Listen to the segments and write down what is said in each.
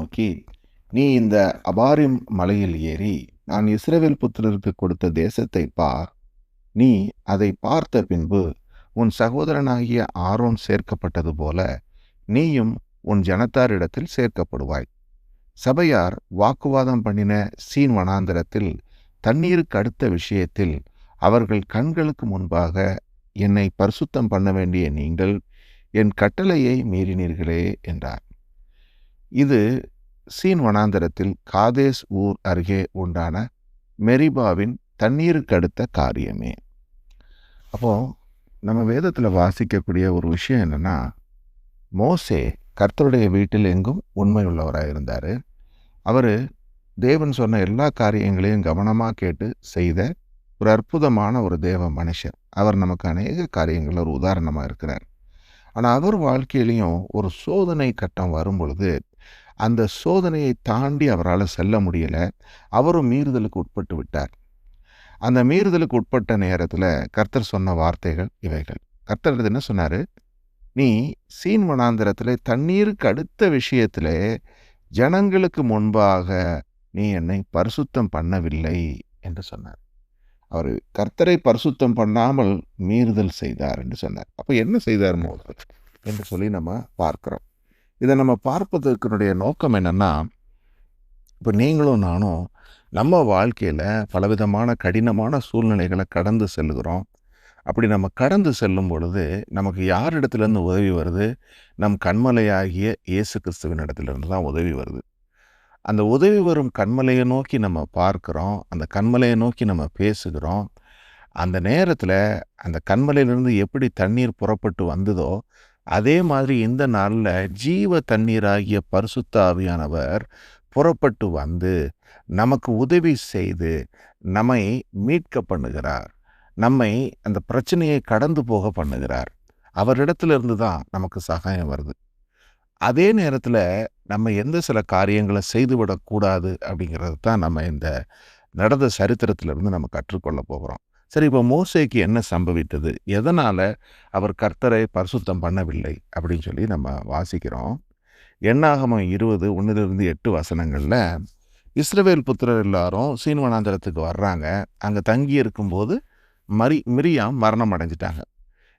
நோக்கி நீ இந்த அபாரிம் மலையில் ஏறி நான் இஸ்ரவேல் புத்திரருக்கு கொடுத்த தேசத்தை பார் நீ அதை பார்த்த பின்பு உன் சகோதரனாகிய ஆரோன் சேர்க்கப்பட்டது போல நீயும் உன் ஜனத்தாரிடத்தில் சேர்க்கப்படுவாய். சபையார் வாக்குவாதம் பண்ணின சீன் வனாந்திரத்தில் தண்ணீருக்கு அடுத்த விஷயத்தில் அவர்கள் கண்களுக்கு முன்பாக என்னை பரிசுத்தம் பண்ண வேண்டிய நீங்கள் என் கட்டளையை மீறினீர்களே என்றார். இது சீன் வனாந்தரத்தில் காதேஸ் ஊர் அருகே உண்டான மெரிபாவின் தண்ணீருக்கு அடுத்த காரியமே. அப்போது நம்ம வேதத்தில் வாசிக்கக்கூடிய ஒரு விஷயம் என்னன்னா மோசே கர்த்தருடைய வீட்டில் எங்கும் உண்மை உள்ளவராக இருந்தார். அவர் தேவன் சொன்ன எல்லா காரியங்களையும் கவனமாக கேட்டு செய்த ஒரு அற்புதமான ஒரு தேவ மனுஷர். அவர் நமக்கு அநேக காரியங்கள் ஒரு உதாரணமாக இருக்கிறார். ஆனால் அவர் வாழ்க்கையிலையும் ஒரு சோதனை கட்டம் வரும் பொழுது அந்த சோதனையை தாண்டி அவரால் செல்ல முடியலை. அவரும் மீறுதலுக்கு உட்பட்டு விட்டார். அந்த மீறுதலுக்கு உட்பட்ட நேரத்தில் கர்த்தர் சொன்ன வார்த்தைகள் இவைகள். கர்த்தர் என்ன சொன்னார்? நீ சீன் வனாந்திரத்தில் தண்ணீருக்கு அடுத்த விஷயத்தில் ஜனங்களுக்கு முன்பாக நீ என்னை பரிசுத்தம் பண்ணவில்லை என்று சொன்னார். அவர் கர்த்தரை பரிசுத்தம் பண்ணாமல் மீறுதல் செய்தார் என்று சொன்னார். அப்போ என்ன செய்தார் மோதல் என்று சொல்லி நம்ம பார்க்குறோம். இதை நம்ம பார்ப்பதற்குனுடைய நோக்கம் என்னென்னா இப்போ நீங்களும் நானும் நம்ம வாழ்க்கையில் பலவிதமான கடினமான சூழ்நிலைகளை கடந்து செல்லுகிறோம். அப்படி நம்ம கடந்து செல்லும் பொழுது நமக்கு யார் இடத்துலேருந்து உதவி வருது? நம் கண்மலையாகிய இயேசு கிறிஸ்துவின் இடத்துலேருந்து தான் உதவி வருது. அந்த உதவி வரும் கண்மலையை நோக்கி நம்ம பார்க்குறோம். அந்த கண்மலையை நோக்கி நம்ம பேசுகிறோம். அந்த நேரத்தில் அந்த கண்மலையிலிருந்து எப்படி தண்ணீர் புறப்பட்டு வந்ததோ அதே மாதிரி இந்த நாளில் ஜீவ தண்ணீராகிய பரிசுத்த ஆவியானவர் புறப்பட்டு வந்து நமக்கு உதவி செய்து நம்மை மீட்க பண்ணுகிறார். நம்மை அந்த பிரச்சனையை கடந்து போக பண்ணுகிறார். அவரிடத்துலேருந்து தான் நமக்கு சகாயம் வருது. அதே நேரத்தில் நம்ம எந்த சில காரியங்களை செய்துவிடக்கூடாது அப்படிங்கிறது தான் நம்ம இந்த நடந்த சரித்திரத்திலிருந்து நம்ம கற்றுக்கொள்ள போகிறோம். சரி இப்போ மோசேக்கு என்ன சம்பவித்தது? எதனால் அவர் கர்த்தரை பரிசுத்தம் பண்ணவில்லை? அப்படின்னு சொல்லி நம்ம வாசிக்கிறோம். எண்ணாகமம் இருபது ஒன்றுலேருந்து எட்டு வசனங்களில் இஸ்ரவேல் புத்திரர் எல்லாரும் சீன்வனாந்தரத்துக்கு வர்றாங்க. அங்கே தங்கி இருக்கும்போது மரி மிரியாம் மரணம் அடைஞ்சிட்டாங்க.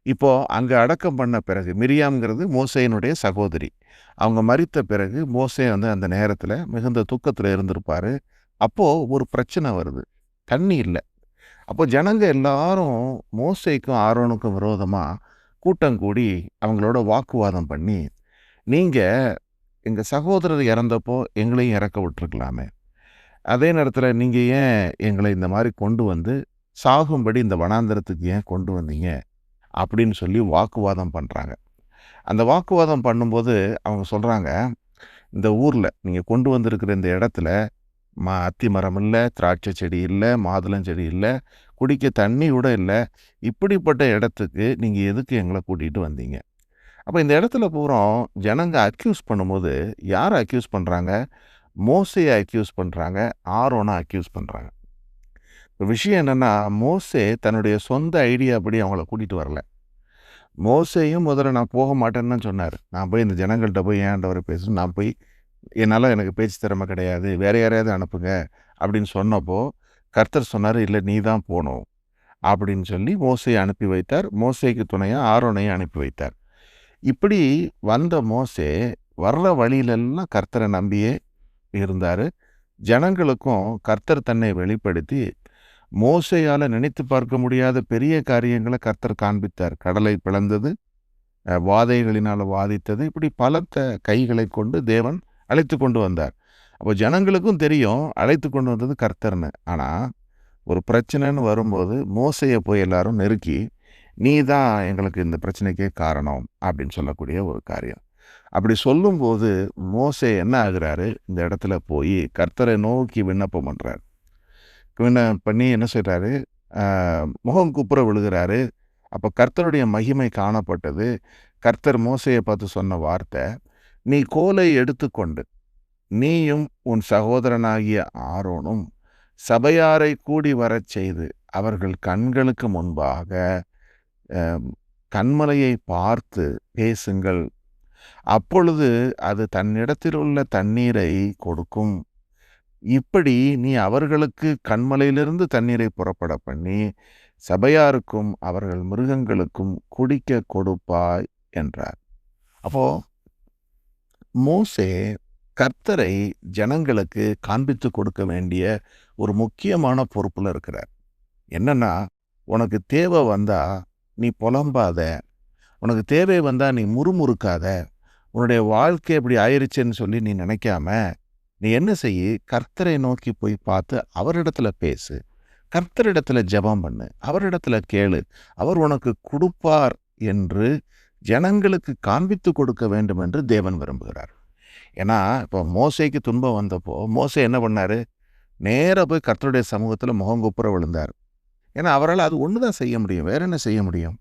இப்போது அங்கே அடக்கம் பண்ண பிறகு மிரியாம்ங்கிறது மோசையினுடைய சகோதரி. அவங்க மறித்த பிறகு மோசே வந்து அந்த நேரத்தில் மிகுந்த துக்கத்தில் இருந்திருப்பார். அப்போது ஒரு பிரச்சனை வருது. தண்ணி இல்லை. அப்போ ஜனங்க எல்லாரும் மோசைக்கும் ஆரோனுக்கும் விரோதமாக கூட்டம் கூடி அவங்களோட வாக்குவாதம் பண்ணி நீங்கள் எங்கள் சகோதரர் இறந்தப்போ எங்களையும் இறக்க விட்டுருக்கலாமே. அதே நேரத்தில் நீங்கள் ஏன் எங்களை இந்த மாதிரி கொண்டு வந்து சாகும்படி இந்த வனாந்தரத்துக்கு ஏன் கொண்டு வந்தீங்க? அப்படின்னு சொல்லி வாக்குவாதம் பண்ணுறாங்க அந்த வாக்குவாதம் பண்ணும்போது அவங்க சொல்கிறாங்க இந்த ஊரில் நீங்கள் கொண்டு வந்திருக்கிற இந்த இடத்துல மா அத்தி மரம் இல்லை திராட்சை செடி இல்லை மாதுளம் செடி இல்லை குடிக்க தண்ணி கூட இல்லை. இப்படிப்பட்ட இடத்துக்கு நீங்கள் எதுக்கு எங்களை கூட்டிகிட்டு வந்தீங்க? அப்போ இந்த இடத்துல பூரம் ஜனங்க அக்யூஸ் பண்ணும்போது யார் அக்யூஸ் பண்ணுறாங்க மோசையை அக்யூஸ் பண்ணுறாங்க ஆரோனை அக்யூஸ் பண்ணுறாங்க இப்போ விஷயம் என்னென்னா மோசே தன்னுடைய சொந்த ஐடியா அவங்கள கூட்டிகிட்டு வரல. மோசையும் முதல்ல நான் போக மாட்டேன்னு சொன்னார். நான் போய் இந்த ஜனங்கள்கிட்ட போய் ஏன்டவரை பேசணும் நான் போய் என்னால் எனக்கு பேச்சு திறமை கிடையாது வேற யாரையாவது அனுப்புங்க அப்படின்னு சொன்னப்போ கர்த்தர் சொன்னார் இல்லை நீ தான் போகணும் அப்படின்னு சொல்லி மோசையை அனுப்பி வைத்தார். மோசைக்கு துணையாக ஆரோனையும் அனுப்பி வைத்தார். இப்படி வந்த மோசே வர்ற வழியிலெல்லாம் கர்த்தரை நம்பியே இருந்தார். ஜனங்களுக்கும் கர்த்தர் தன்னை வெளிப்படுத்தி மோசையால் நினைத்து பார்க்க முடியாத பெரிய காரியங்களை கர்த்தர் காண்பித்தார். கடலை பிளந்தது வாதைகளினால் வாதித்தது இப்படி பலத்த கைகளை கொண்டு தேவன் அழைத்து கொண்டு வந்தார். அப்போ ஜனங்களுக்கும் தெரியும் அழைத்து கொண்டு வந்தது கர்த்தர்னு. ஆனால் ஒரு பிரச்சனைன்னு வரும்போது மோசையை போய் எல்லாரும் நெருக்கி நீ தான் எங்களுக்கு இந்த பிரச்சனைக்கே காரணம் அப்படின்னு சொல்லக்கூடிய ஒரு காரியம். அப்படி சொல்லும்போது மோசே என்ன ஆகுறாரு? இந்த இடத்துல போய் கர்த்தரை நோக்கி விண்ணப்பம் பண்ணுறாரு விண்ணப்பம் பண்ணி என்ன செய்கிறாரு முகம் குப்புற விழுகிறாரு. அப்போ கர்த்தருடைய மகிமை காணப்பட்டது. கர்த்தர் மோசையை பார்த்து சொன்ன வார்த்தை நீ கோலை எடுத்துக்கொண்டு நீயும் உன் சகோதரனாகிய ஆரோனும் சபையாரை கூடி வரச் செய்து அவர்கள் கண்களுக்கு முன்பாக கண்மலையை பார்த்து பேசுங்கள். அப்பொழுது அது தன்னிடத்தில் உள்ள தண்ணீரை கொடுக்கும். இப்படி நீ அவர்களுக்கு கண்மலையிலிருந்து தண்ணீரை புறப்பட பண்ணி சபையாருக்கும் அவர்கள் மிருகங்களுக்கும் குடிக்க கொடுப்பாய் என்றார். அப்போ மோசே கர்த்தரை ஜனங்களுக்கு காண்பித்து கொடுக்க வேண்டிய ஒரு முக்கியமான பொறுப்புல இருக்கிறார். என்னன்னா உனக்கு தேவை வந்தா நீ புலம்பாத உனக்கு தேவை வந்தா நீ முறுமுறுக்காத உன்னுடைய வாழ்க்கை இப்படி ஆயிருச்சுன்னு சொல்லி நீ நினைக்காம நீ என்ன செய் கர்த்தரை நோக்கி போய் பார்த்து அவரிடத்துல பேசு. கர்த்தரிடத்துல ஜெபம் பண்ணு. அவரிடத்துல கேளு. அவர் உனக்கு கொடுப்பார் என்று ஜனங்களுக்கு காண்பித்து கொடுக்க வேண்டும் என்று தேவன் விரும்புகிறார். ஏன்னா இப்போ மோசைக்கு துன்பம் வந்தப்போ மோசை என்ன பண்ணார்? நேராக போய் கர்த்தருடைய சமூகத்தில் முகங்குப்புற விழுந்தார். ஏன்னா அவரால் அது ஒன்று தான் செய்ய முடியும் வேற என்ன செய்ய முடியும்?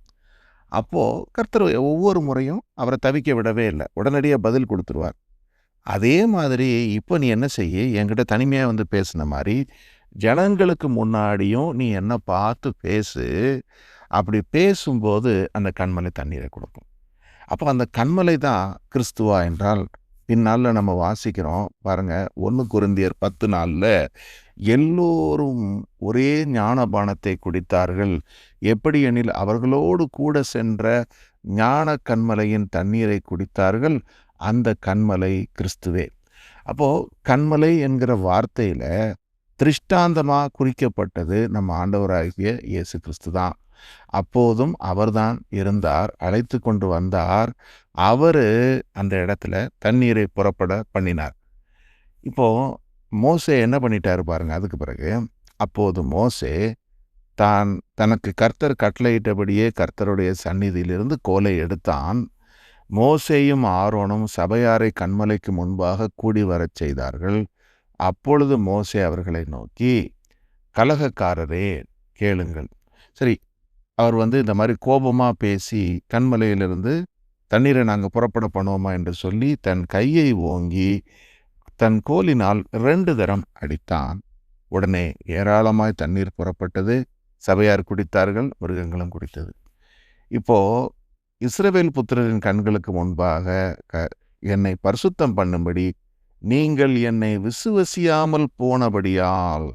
அப்போது கர்த்தர் ஒவ்வொரு முறையும் அவரை தவிக்க விடவே இல்லை. உடனடியாக பதில் கொடுத்துருவார். அதே மாதிரி இப்போ நீ என்ன செய்ய? என்கிட்ட தனிமையாக வந்து பேசின மாதிரி ஜனங்களுக்கு முன்னாடியும் நீ என்ன பார்த்து பேசு. அப்படி பேசும்போது அந்த கண்மலை தண்ணீரை கொடுக்கும். அப்போ அந்த கண்மலை தான் கிறிஸ்துவா என்றால் பின்னால் நம்ம வாசிக்கிறோம். பாருங்கள் ஒன்று குருந்தியர் பத்து நாளில் எல்லோரும் ஒரே ஞானபானத்தை குடித்தார்கள். எப்படி எனில் அவர்களோடு கூட சென்ற ஞான கண்மலையின் தண்ணீரை குடித்தார்கள். அந்த கண்மலை கிறிஸ்துவே. அப்போது கண்மலை என்கிற வார்த்தையில் திருஷ்டாந்தமாக குறிக்கப்பட்டது நம்ம ஆண்டவராகிய இயேசு கிறிஸ்து தான். அப்போதும் அவர்தான் இருந்தார் அழைத்து கொண்டு வந்தார். அவர் அந்த இடத்துல தண்ணீரை புறப்பட பண்ணினார். இப்போது மோசே என்ன பண்ணிட்டார் பாருங்க அதுக்கு பிறகு அப்போது மோசே தான் தனக்கு கர்த்தர் கட்டளையிட்டபடியே கர்த்தருடைய சந்நிதியிலிருந்து கோலை எடுத்தான். மோசேயும் ஆரோனும் சபையாரை கண்மலைக்கு முன்பாக கூடி வரச் செய்தார்கள். அப்பொழுது மோசே அவர்களை நோக்கி கலகக்காரரே கேளுங்கள். சரி அவர் வந்து இந்த மாதிரி கோபமாக பேசி கண்மலையிலிருந்து தண்ணீரை நாங்கள் புறப்பட பண்ணுவோமா? என்று சொல்லி தன் கையை ஓங்கி தன் கோலினால் ரெண்டு தரம் அடித்தான். உடனே ஏராளமாய் தண்ணீர் புறப்பட்டது. சபையார் குடித்தார்கள் மிருகங்களும் குடித்தது. இப்போ இஸ்ரவேல் புத்திரரின் கண்களுக்கு முன்பாக க என்னை பரிசுத்தம் பண்ணும்படி நீங்கள் என்னை விசுவசியாமல் போனபடியால்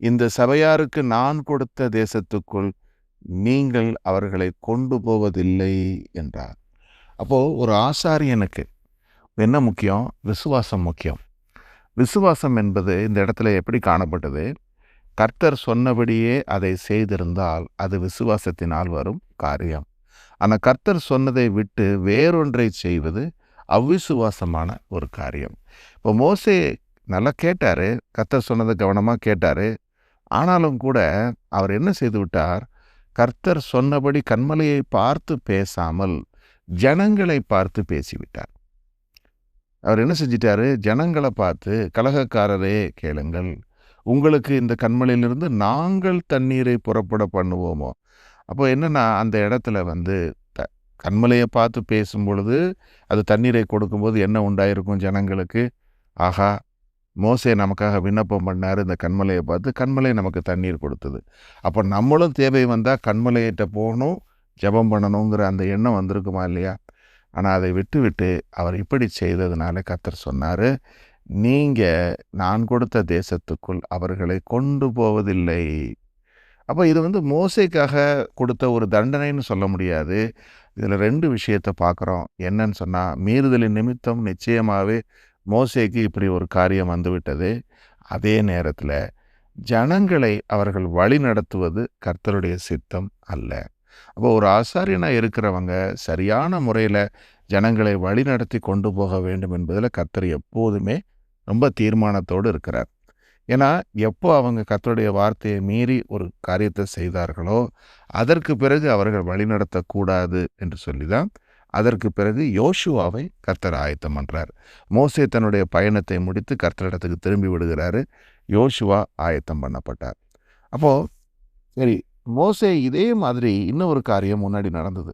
இந்த சபையாருக்கு நான் கொடுத்த தேசத்துக்குள் நீங்கள் அவர்களை கொண்டு போவதில்லை என்றார். அப்போது ஒரு ஆசாரியனுக்கு என்ன முக்கியம்? விசுவாசம் முக்கியம். விசுவாசம் என்பது இந்த இடத்துல எப்படி காணப்பட்டது? கர்த்தர் சொன்னபடியே அதை செய்திருந்தால் அது விசுவாசத்தினால் வரும் காரியம். ஆனால் கர்த்தர் சொன்னதை விட்டு வேறொன்றை செய்வது அவ்விசுவாசமான ஒரு காரியம். இப்போ மோசே நல்லா கேட்டார். கர்த்தர் சொன்னதை கவனமாக கேட்டார். ஆனாலும் கூட அவர் என்ன செய்து விட்டார்? கர்த்தர் சொன்னபடி கண்மலையை பார்த்து பேசாமல் ஜனங்களை பார்த்து பேசிவிட்டார். அவர் என்ன செஞ்சிட்டாரு? ஜனங்களை பார்த்து கலகக்காரரே கேளுங்கள். உங்களுக்கு இந்த கண்மலையிலிருந்து நாங்கள் தண்ணீரை புறப்பட பண்ணுவோமோ? அப்போ என்னென்னா அந்த இடத்துல வந்து த கண்மலையை பார்த்து பேசும் பொழுது அது தண்ணீரை கொடுக்கும்போது என்ன உண்டாயிருக்கும் ஜனங்களுக்கு? ஆஹா மோசே நமக்காக விண்ணப்பம் பண்ணார் இந்த கண்மலையை பார்த்து கண்மலை நமக்கு தண்ணீர் கொடுத்தது. அப்போ நம்மளும் தேவை வந்தால் கண்மலையிட்ட போகணும் ஜெபம் பண்ணணுங்கிற அந்த எண்ணம் வந்திருக்குமா இல்லையா? ஆனால் அதை விட்டுவிட்டு அவர் இப்படி செய்ததுனால கத்தர் சொன்னார் நீங்கள் நான் கொடுத்த தேசத்துக்குள் அவர்களை கொண்டு போவதில்லை. அப்போ இது வந்து மோசைக்காக கொடுத்த ஒரு தண்டனைன்னு சொல்ல முடியாது. இதில் ரெண்டு விஷயத்தை பார்க்குறோம். என்னன்னு சொன்னால் மீறுதலின் நிமித்தம் நிச்சயமாகவே மோசேக்கு இப்படி ஒரு காரியம் வந்துவிட்டது. அதே நேரத்தில் ஜனங்களை அவர்கள் வழி நடத்துவது கர்த்தருடைய சித்தம் அல்ல. அப்போ ஒரு ஆசாரியனாக இருக்கிறவங்க சரியான முறையில் ஜனங்களை வழி நடத்தி கொண்டு போக வேண்டும் என்பதில் கர்த்தர் எப்போதுமே ரொம்ப தீர்மானத்தோடு இருக்கிறார். ஏன்னா எப்போ அவங்க கர்த்தருடைய வார்த்தையை மீறி ஒரு காரியத்தை செய்தார்களோ அதற்கு பிறகு அவர்கள் வழிநடத்தக்கூடாது என்று சொல்லி தான் அதற்கு பிறகு யோசுவாவை கர்த்தர் ஆயத்தம் பண்ணுறார் மோசே தன்னுடைய பயணத்தை முடித்து கர்த்தரிடத்துக்கு திரும்பி விடுகிறாரு. யோசுவா ஆயத்தம் பண்ணப்பட்டார். அப்போது சரி மோசே இதே மாதிரி இன்னொரு காரியம் முன்னாடி நடந்தது.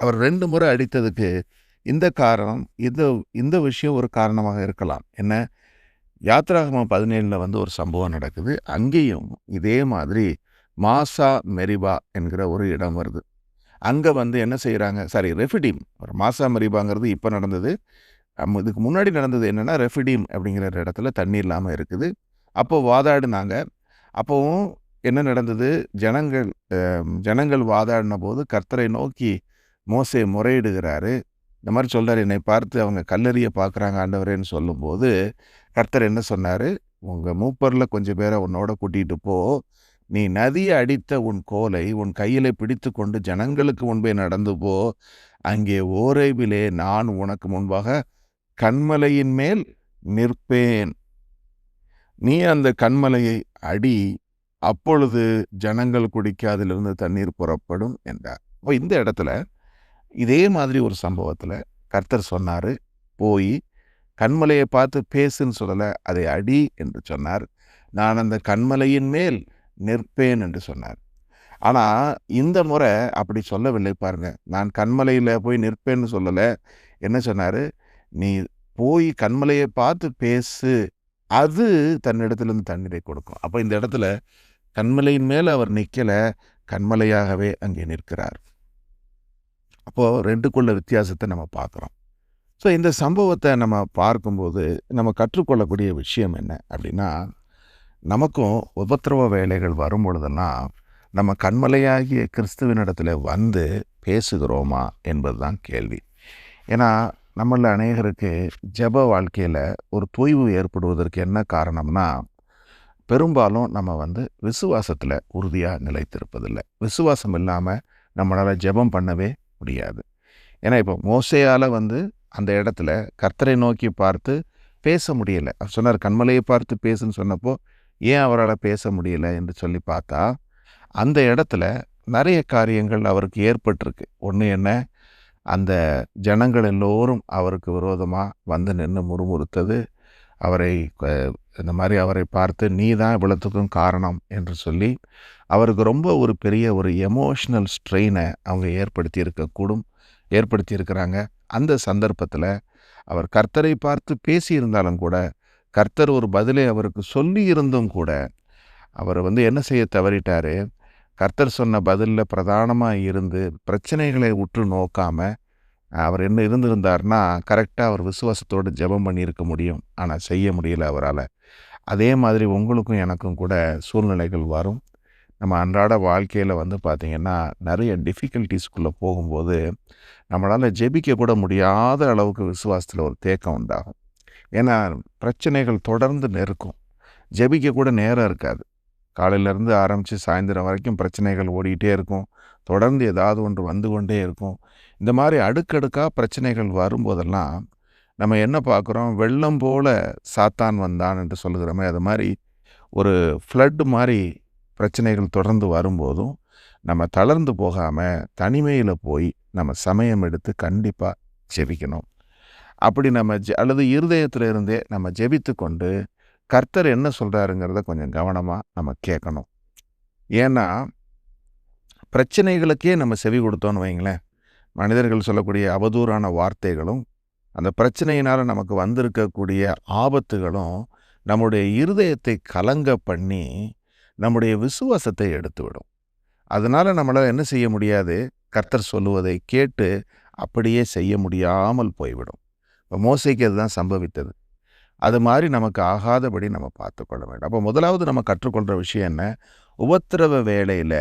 அவர் ரெண்டு முறை அடித்ததுக்கு இந்த காரணம் இந்த இந்த விஷயம் ஒரு காரணமாக இருக்கலாம். என்ன? யாத்ராகமம் பதினேழில் வந்து ஒரு சம்பவம் நடக்குது. அங்கேயும் இதே மாதிரி மாசா மெரிபா என்கிற ஒரு இடம் வருது. அங்கே வந்து என்ன செய்கிறாங்க சாரி ரெஃபிடீம். ஒரு மாசா மரிபாங்கிறது இப்போ நடந்தது. இதுக்கு முன்னாடி நடந்தது என்னென்னா ரெஃபிடீம் அப்படிங்கிற இடத்துல தண்ணி இல்லாமல் இருக்குது. அப்போது வாதாடினாங்க. அப்போவும் என்ன நடந்தது? ஜனங்கள் ஜனங்கள் வாதாடின போது கர்த்தரை நோக்கி மோசே முறையிடுகிறாரு. இந்த மாதிரி சொல்கிறார் என்னை பார்த்து அவங்க கல்லறிய பார்க்குறாங்க ஆண்டவரேன்னு சொல்லும்போது கர்த்தர் என்ன சொன்னார்? உங்கள் மூப்பரில் கொஞ்சம் பேரை உன்னோட கூட்டிகிட்டு போ. நீ நதியை அடித்த உன் கோலை உன் கையிலே பிடித்து கொண்டு ஜனங்களுக்கு முன்பே நடந்து போ. அங்கே ஓரைவிலே நான் உனக்கு முன்பாக கண்மலையின் மேல் நிற்பேன். நீ அந்த கண்மலையை அடி அப்பொழுது ஜனங்கள் குடிக்க அதிலிருந்து தண்ணீர் புறப்படும் என்றார். அப்போ இந்த இடத்துல இதே மாதிரி ஒரு சம்பவத்தில் கர்த்தர் சொன்னார் போய் கண்மலையை பார்த்து பேசுன்னு சொல்லலை அதை அடி என்று சொன்னார். நான் அந்த கண்மலையின் மேல் நிற்பேன் என்று சொன்னார். ஆனால் இந்த முறை அப்படி சொல்லவில்லை பாருங்க. நான் கண்மலையில் போய் நிற்பேன்னு சொல்லலை. என்ன சொன்னார்? நீ போய் கண்மலையை பார்த்து பேசு. அது தன்னிடத்துலேருந்து தண்ணீரை கொடுக்கும். அப்போ இந்த இடத்துல கண்மலையின் மேல் அவர் நிற்கலை கண்மலையாகவே அங்கே நிற்கிறார். அப்போது ரெண்டுக்குள்ள வித்தியாசத்தை நம்ம பார்க்குறோம். ஸோ இந்த சம்பவத்தை நம்ம பார்க்கும்போது நம்ம கற்றுக்கொள்ளக்கூடிய விஷயம் என்ன அப்படின்னா நமக்கும் உபத்திரவ வேலைகள் வரும் பொழுதெல்லாம் நம்ம கண்மலையாகிய கிறிஸ்துவனிடத்தில் வந்து பேசுகிறோமா என்பது தான் கேள்வி. ஏன்னா நம்மள அநேகருக்கு ஜெப வாழ்க்கையில் ஒரு தொய்வு ஏற்படுவதற்கு என்ன காரணம்னா பெரும்பாலும் நம்ம வந்து விசுவாசத்தில் உறுதியாக நிலைத்திருப்பதில்லை. விசுவாசம் இல்லாமல் நம்மளால் ஜெபம் பண்ணவே முடியாது. ஏன்னா இப்போ மோசையால் வந்து அந்த இடத்துல கர்த்தரை நோக்கி பார்த்து பேச முடியலை. அவர் சொன்னார் கண்மலையை பார்த்து பேசுன்னு சொன்னப்போ ஏன் அவரால் பேச முடியல என்று சொல்லி பார்த்தா அந்த இடத்துல நிறைய காரியங்கள் அவருக்கு ஏற்பட்டிருக்கு. ஒன்று என்ன? அந்த ஜனங்கள் எல்லோரும் அவருக்கு விரோதமாக வந்து நின்று முறுமுறுத்தது அவரை இந்த மாதிரி அவரை பார்த்து நீ தான் இவ்வளோத்துக்கும் காரணம் என்று சொல்லி அவருக்கு ரொம்ப ஒரு பெரிய ஒரு எமோஷ்னல் ஸ்ட்ரெயினை அவங்க ஏற்படுத்தி இருக்கக்கூடும் ஏற்படுத்தியிருக்கிறாங்க அந்த சந்தர்ப்பத்தில் அவர் கர்த்தரை பார்த்து பேசியிருந்தாலும் கூட கர்த்தர் ஒரு பதிலை அவருக்கு சொல்லி இருந்தும் கூட அவர் வந்து என்ன செய்ய தவறிட்டார்? கர்த்தர் சொன்ன பதிலில் பிரதானமாக இருந்து பிரச்சனைகளை உற்று நோக்காமல் அவர் என்ன இருந்திருந்தார்னா கரெக்டாக அவர் விசுவாசத்தோடு ஜெபம் பண்ணியிருக்க முடியும். ஆனால் செய்ய முடியல அவரால். அதே மாதிரி உங்களுக்கும் எனக்கும் கூட சூழ்நிலைகள் வரும். நம்ம அன்றாட வாழ்க்கையில் வந்து பார்த்திங்கன்னா நிறைய டிஃபிகல்ட்டிஸ்குள்ளே போகும்போது நம்மளால் ஜெபிக்க கூட முடியாத அளவுக்கு விசுவாசத்தில் ஒரு தேக்கம் உண்டாகும். ஏன்னா பிரச்சனைகள் தொடர்ந்து நெருக்கும். ஜெபிக்க கூட நேரம் இருக்காது. காலையிலேருந்து ஆரம்பித்து சாயந்தரம் வரைக்கும் பிரச்சனைகள் ஓடிக்கிட்டே இருக்கும். தொடர்ந்து ஏதாவது ஒன்று வந்து கொண்டே இருக்கும். இந்த மாதிரி அடுக்கடுக்காக பிரச்சனைகள் வரும்போதெல்லாம் நம்ம என்ன பார்க்குறோம்? வெள்ளம் போல் சாத்தான் வந்தான் என்று சொல்லுகிறோமே அது மாதிரி ஒரு ஃப்ளட்டு மாதிரி பிரச்சனைகள் தொடர்ந்து வரும்போதும் நம்ம தளர்ந்து போகாமல் தனிமையில் போய் நம்ம சமயம் எடுத்து கண்டிப்பாக ஜெபிக்கணும். அப்படி நம்ம ஜெ அல்லது இருதயத்தில் இருந்தே நம்ம ஜெபித்து கொண்டு கர்த்தர் என்ன சொல்கிறாருங்கிறத கொஞ்சம் கவனமாக நம்ம கேட்கணும். ஏன்னா பிரச்சனைகளுக்கே நம்ம செவி கொடுத்தோன்னு வைங்களேன் மனிதர்கள் சொல்லக்கூடிய அவதூறான வார்த்தைகளும் அந்த பிரச்சனையினால் நமக்கு வந்திருக்கக்கூடிய ஆபத்துகளும் நம்முடைய இருதயத்தை கலங்க பண்ணி நம்முடைய விசுவாசத்தை எடுத்துவிடும். அதனால் நம்மளால் என்ன செய்ய முடியாது? கர்த்தர் சொல்லுவதை கேட்டு அப்படியே செய்ய முடியாமல் போய்விடும். இப்போ மோசைக்கு அதுதான் சம்பவித்தது. அது மாதிரி நமக்கு ஆகாதபடி நம்ம பார்த்துக்கொள்ள வேண்டும். அப்போ முதலாவது நம்ம கற்றுக்கொள்கிற விஷயம் என்ன? உபத்திரவ வேளையில்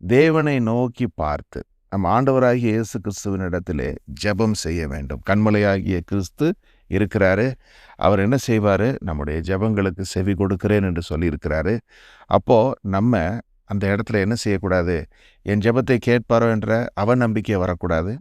தேவனை நோக்கி பார்த்து நம்ம ஆண்டவராகிய இயேசு கிறிஸ்துவனிடத்திலே இடத்திலே ஜெபம் செய்ய வேண்டும். கண்மலையாகிய கிறிஸ்து இருக்கிறாரு. அவர் என்ன செய்வார்? நம்முடைய ஜெபங்களுக்கு செவி கொடுக்கிறேன் என்று சொல்லியிருக்கிறாரு. அப்போது நம்ம அந்த இடத்துல என்ன செய்யக்கூடாது? என் ஜெபத்தை கேட்பாரோ என்ற அவநம்பிக்கை வரக்கூடாது.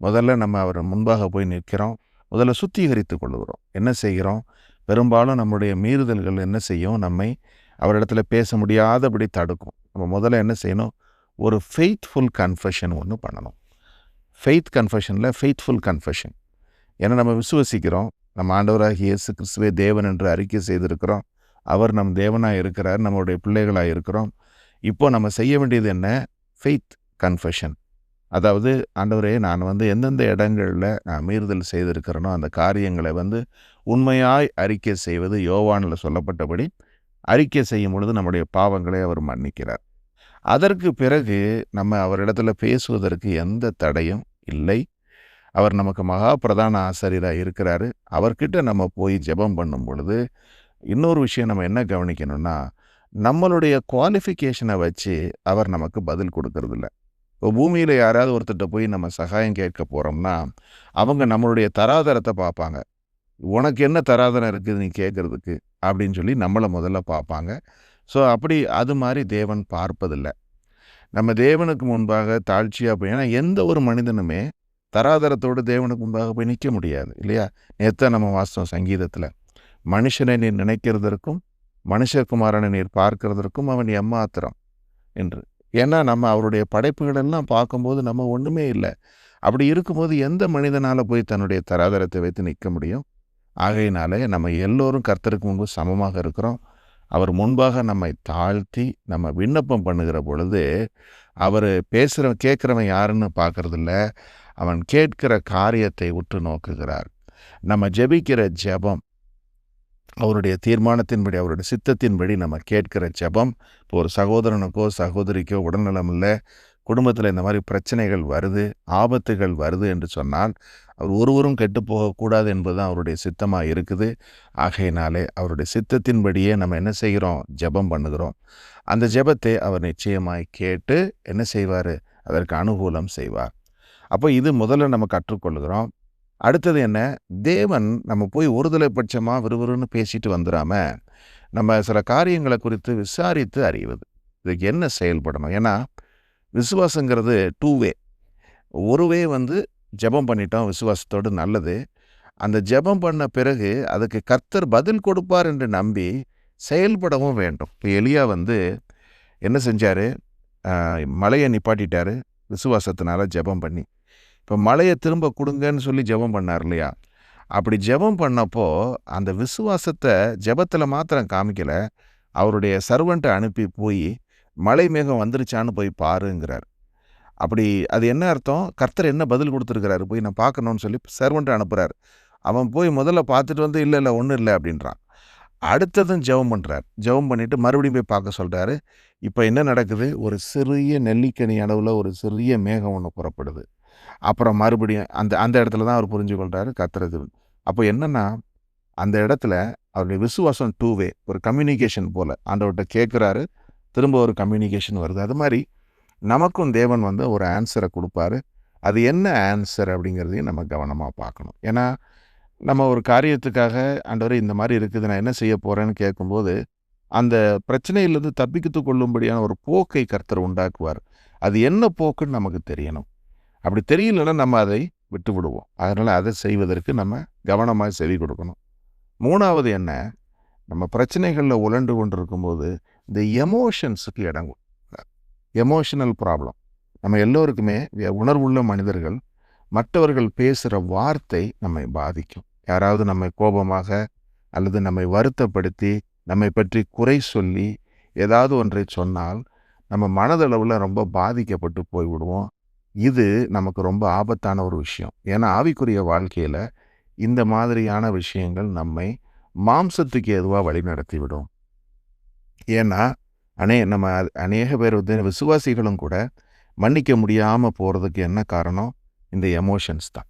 முதல்ல நம்ம அவர் முன்பாக போய் நிற்கிறோம். முதல்ல சுத்திகரித்து கொள்ளுகிறோம். என்ன செய்கிறோம்? பெரும்பாலும் நம்முடைய மீறுதல்கள் என்ன செய்யும்? நம்மை அவரிடத்துல பேச முடியாதபடி தடுக்கும். நம்ம முதல்ல என்ன செய்யணும்? ஒரு ஃபெய்த்ஃபுல் கன்ஃபெஷன் ஒன்று பண்ணணும். ஃபெய்த் கன்ஃபெஷனில் ஃபெய்த்ஃபுல் கன்ஃபெஷன் ஏன்னா நம்ம விசுவசிக்கிறோம். நம்ம ஆண்டவராக இயேசு கிறிஸ்துவே தேவன் என்று அறிக்கை செய்திருக்கிறோம். அவர் நம் தேவனாக இருக்கிறார். நம்மளுடைய பிள்ளைகளாக இருக்கிறோம். இப்போ நம்ம செய்ய வேண்டியது என்ன? ஃபெய்த் கன்ஃபெஷன் அதாவது ஆண்டவரே நான் வந்து எந்தெந்த இடங்களில் நான் மீறுதல் செய்திருக்கிறேனோ அந்த காரியங்களை வந்து உண்மையாய் அறிக்கை செய்வது யோவானில் சொல்லப்பட்டபடி அறிக்கை செய்யும் பொழுது நம்முடைய பாவங்களை அவர் மன்னிக்கிறார். அதற்கு பிறகு நம்ம அவரிடத்துல பேசுவதற்கு எந்த தடையும் இல்லை. அவர் நமக்கு மகா பிரதான ஆசிரியராக இருக்கிறாரு. அவர்கிட்ட நம்ம போய் ஜெபம் பண்ணும் பொழுது இன்னொரு விஷயம் நம்ம என்ன கவனிக்கணும்னா நம்மளுடைய குவாலிஃபிகேஷனை வச்சு அவர் நமக்கு பதில் கொடுக்கறதில்ல. இப்போ பூமியில் யாராவது ஒருத்தர்கிட்ட போய் நம்ம சகாயம் கேட்க போகிறோம்னா அவங்க நம்மளுடைய தராதரத்தை பார்ப்பாங்க. உனக்கு என்ன தராதரம் இருக்குது நீ கேட்குறதுக்கு? அப்படின்னு சொல்லி நம்மளை முதல்ல பார்ப்பாங்க. ஸோ அப்படி அது மாதிரி தேவன் பார்ப்பதில்லை. நம்ம தேவனுக்கு முன்பாக தாழ்ச்சியாக போய் ஏன்னா எந்த ஒரு மனிதனுமே தராதரத்தோடு தேவனுக்கு முன்பாக போய் நிற்க முடியாது இல்லையா? நேற்று நம்ம வாசம் சங்கீதத்தில் மனுஷனை நீர் நினைக்கிறதற்கும் மனுஷகுமாரனை நீர் பார்க்கிறதற்கும் அவன் எம்மாத்திரம்? என்று. ஏன்னா நம்ம அவருடைய படைப்புகள் எல்லாம் பார்க்கும்போது நம்ம ஒன்றுமே இல்லை. அப்படி இருக்கும்போது எந்த மனிதனால் போய் தன்னுடைய தராதரத்தை வைத்து நிற்க முடியும்? ஆகையினாலே நம்ம எல்லோரும் கர்த்தருக்கு முன்பு சமமாக இருக்கிறோம். அவர் முன்பாக நம்மை தாழ்த்தி நம்ம விண்ணப்பம் பண்ணுகிற பொழுது அவர் பேசுகிற கேட்குறவன் யாருன்னு பார்க்குறதில்ல. அவன் கேட்கிற காரியத்தை உற்று நோக்குகிறார். நம்ம ஜெபிக்கிற ஜெபம் அவருடைய தீர்மானத்தின்படி அவருடைய சித்தத்தின்படி நம்ம கேட்கிற ஜெபம் இப்போ ஒரு சகோதரனுக்கோ சகோதரிக்கோ உடல்நலம் இல்லை குடும்பத்தில் இந்த மாதிரி பிரச்சனைகள் வருது ஆபத்துகள் வருது என்று சொன்னால் அவர் ஒருவரும் கெட்டு போகக்கூடாது என்பது தான் அவருடைய சித்தமாக இருக்குது. ஆகையினாலே அவருடைய சித்தத்தின்படியே நம்ம என்ன செய்கிறோம்? ஜெபம் பண்ணுகிறோம். அந்த ஜெபத்தை அவர் நிச்சயமாய் கேட்டு என்ன செய்வார்? அதற்கு அனுகூலம் செய்வார். அப்போ இது முதல்ல நம்ம கற்றுக்கொள்கிறோம். அடுத்தது என்ன? தேவன் நம்ம போய் ஒருதலை பட்சமாக விறுவிறுன்னு பேசிட்டு வந்துடாம நம்ம சில காரியங்களை குறித்து விசாரித்து அறிவது. இதுக்கு என்ன செயல்படணும்? ஏன்னா விசுவாசங்கிறது டூ வே ஒரு வே வந்து ஜெபம் பண்ணிட்டோம் விசுவாசத்தோடு நல்லது. அந்த ஜெபம் பண்ண பிறகு அதுக்கு கர்த்தர் பதில் கொடுப்பார் என்று நம்பி செயல்படவும் வேண்டும். இப்போ எலியா வந்து என்ன செஞ்சார்? மலையை நிப்பாட்டிட்டாரு விசுவாசத்தினால ஜெபம் பண்ணி. இப்போ மலையை திரும்ப கொடுங்கன்னு சொல்லி ஜெபம் பண்ணார் இல்லையா? அப்படி ஜெபம் பண்ணப்போ அந்த விசுவாசத்தை ஜெபத்தில் மாத்திரம் காமிக்கலை. அவருடைய சர்வண்ட்டை அனுப்பி போய் மலை மேகம் வந்துருச்சான்னு போய் பாருங்கிறார். அப்படி அது என்ன அர்த்தம்? கர்த்தர் என்ன பதில் கொடுத்துருக்கிறாரு? போய் நான் பார்க்கணும்னு சொல்லி சர்வண்ட்டை அனுப்புகிறார் அவன் போய் முதல்ல பார்த்துட்டு வந்து இல்லை இல்லை ஒன்றும் இல்லை அப்படின்றான். அடுத்ததும் ஜெபம் பண்ணுறார் ஜெபம் பண்ணிவிட்டு மறுபடியும் போய் பார்க்க சொல்கிறாரு இப்போ என்ன நடக்குது? ஒரு சிறிய நெல்லிக்கனி அளவில் ஒரு சிறிய மேகம் ஒன்று புறப்படுது. அப்புறம் மறுபடியும் அந்த அந்த இடத்துல தான் அவர் புரிஞ்சு கொள்கிறாரு கத்துறது அப்போ என்னென்னா அந்த இடத்துல அவருடைய விசுவாசம் டூ வே ஒரு கம்யூனிகேஷன் போல். ஆண்டவர்கிட்ட கேட்குறாரு திரும்ப ஒரு கம்யூனிகேஷன் வருது. அது மாதிரி நமக்கும் தேவன் வந்து ஒரு ஆன்சரை கொடுப்பாரு. அது என்ன ஆன்சர் அப்படிங்கிறதையும் நம்ம கவனமாக பார்க்கணும். ஏன்னா நம்ம ஒரு காரியத்துக்காக ஆண்டவர் இந்த மாதிரி இருக்குது நான் என்ன செய்ய போகிறேன்னு கேட்கும்போது அந்த பிரச்சனையிலிருந்து தப்பித்து கொள்ளும்படியான ஒரு போக்கை கர்த்தர் உண்டாக்குவார். அது என்ன போக்குன்னு நமக்கு தெரியணும். அப்படி தெரியலன்னா நம்ம அதை விட்டு விடுவோம் அதனால் அதை செய்வதற்கு நம்ம கவனமாக செவி கொடுக்கணும். மூணாவது என்ன? நம்ம பிரச்சனைகளில் உழண்டு கொண்டு இருக்கும்போது இந்த எமோஷன்ஸுக்கு இடம் எமோஷனல் ப்ராப்ளம் நம்ம எல்லோருக்குமே உணர்வுள்ள மனிதர்கள் மற்றவர்கள் பேசுகிற வார்த்தை நம்மை பாதிக்கும். யாராவது நம்மை கோபமாக அல்லது நம்மை வருத்தப்படுத்தி நம்மை பற்றி குறை சொல்லி ஏதாவது ஒன்றை சொன்னால் நம்ம மனதளவில் ரொம்ப பாதிக்கப்பட்டு போய்விடுவோம். இது நமக்கு ரொம்ப ஆபத்தான ஒரு விஷயம். ஏன்னா ஆவிக்குரிய வாழ்க்கையில் இந்த மாதிரியான விஷயங்கள் நம்மை மாம்சத்துக்கு எதுவாக வழிநடத்தி விடும். ஏன்னா அனே நம்ம அநேக பேர் வந்து விசுவாசிகளும் கூட மன்னிக்க முடியாமல் போகிறதுக்கு என்ன காரணம்? இந்த எமோஷன்ஸ் தான்.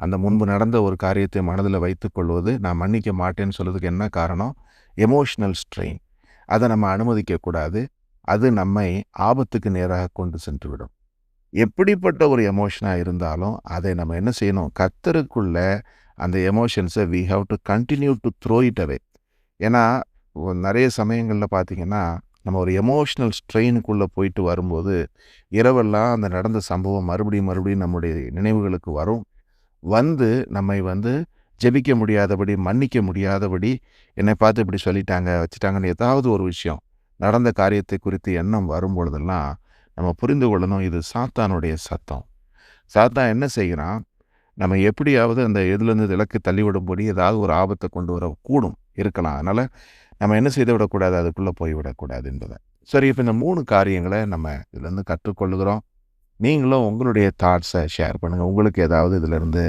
அந்த முன்பு நடந்த ஒரு காரியத்தை மனதில் வைத்துக்கொள்வது நான் மன்னிக்க மாட்டேன்னு சொல்கிறதுக்கு என்ன காரணம்? எமோஷ்னல் ஸ்ட்ரெயின் அதை நம்ம அனுமதிக்கக்கூடாது. அது நம்மை ஆபத்துக்கு நேராக கொண்டு சென்று விடும். எப்படிப்பட்ட ஒரு எமோஷனாக இருந்தாலும் அதை நம்ம என்ன செய்யணும்? கத்தருக்குள்ள அந்த எமோஷன்ஸை we have to continue to throw it away ஏன்னா நிறைய சமயங்களில் பார்த்திங்கன்னா நம்ம ஒரு எமோஷ்னல் ஸ்ட்ரெயினுக்குள்ளே போயிட்டு வரும்போது இரவெல்லாம் அந்த நடந்த சம்பவம் மறுபடியும் மறுபடியும் நம்முடைய நினைவுகளுக்கு வரும். வந்து நம்மை வந்து ஜெபிக்க முடியாதபடி மன்னிக்க முடியாதபடி என்னை பார்த்து இப்படி சொல்லிட்டாங்க வச்சுட்டாங்கன்னு ஏதாவது ஒரு விஷயம் நடந்த காரியத்தை குறித்து எண்ணம் வரும் பொழுதெல்லாம் நம்ம புரிந்து கொள்ளணும். இது சாத்தானுடைய சத்தம். சாத்தான் என்ன செய்கிறான் நம்ம எப்படியாவது அந்த இதுலேருந்து விளக்கு தள்ளிவிடும்படி ஏதாவது ஒரு ஆபத்தை கொண்டு வர கூடும் இருக்கலாம். அதனால் நம்ம என்ன செய்து விடக்கூடாது? அதுக்குள்ளே போய்விடக்கூடாது என்பதை. சரி இப்போ இந்த மூணு காரியங்களை நம்ம இதுலேருந்து கற்றுக்கொள்ளுகிறோம் நீங்களும் உங்களுடைய தாட்ஸை ஷேர் பண்ணுங்கள் உங்களுக்கு ஏதாவது இதிலேருந்து